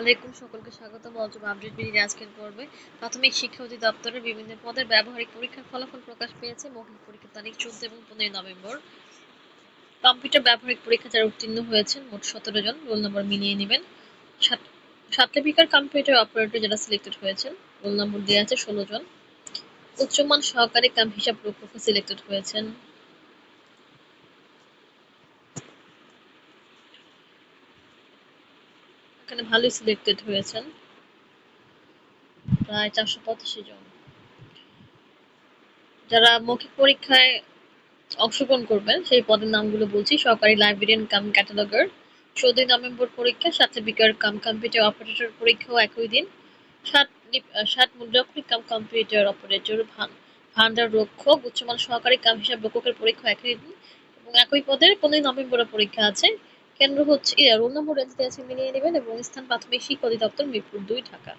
আলাইকুম সকলকে স্বাগত মজব আপডেট বিডির আজকের পর্বে প্রাথমিক শিক্ষা অধিদপ্তরের বিভিন্ন পদের ব্যবহারিক পরীক্ষার ফলাফল প্রকাশ পেয়েছে মৌখিক পরীক্ষার তারিখ চোদ্দ এবং পনেরোই নভেম্বর। কম্পিউটার ব্যবহারিক পরীক্ষা যারা উত্তীর্ণ হয়েছেন, মোট সতেরো জন। রোল নম্বর মিলিয়ে নেবেন। সাতলিপিকার কম্পিউটার অপারেটর যারা সিলেক্টেড হয়েছেন, রোল নম্বর দেওয়া আছে ষোলো জন। উচ্চমান সহকারী কাম হিসাব রক্ষক সিলেক্টেড হয়েছেন। এখানে ভালোই সিলেক্টেড হয়েছেন। প্রায় চারশো পঁচাশি জন। যারা মৌখিক পরীক্ষায় অংশগ্রহণ করবেন, সেই পদের নামগুলো বলছি। সহকারী লাইব্রেরিয়ান কাম ক্যাটালগার চৌদ্দই নভেম্বর পরীক্ষা, সাথে বিকার কাম কম্পিউটার অপারেটর পরীক্ষাও একই দিন। সাত সাত মুদ্রাক্ষরিক কাম কম্পিউটার অপারেটর ভান্ডার রক্ষক, উচ্চমান সহকারী কাম হিসাব রক্ষকের পরীক্ষা একই দিন। এবং একই পদের পনেরোই নভেম্বরের পরীক্ষা আছে। কেন্দ্র হচ্ছে রোল নম্বর রেঞ্জতে আছে, মিলিয়ে নেবেন এবং স্থান প্রাথমিক শিক্ষা অধিদপ্তর মিরপুর দুই, ঢাকা।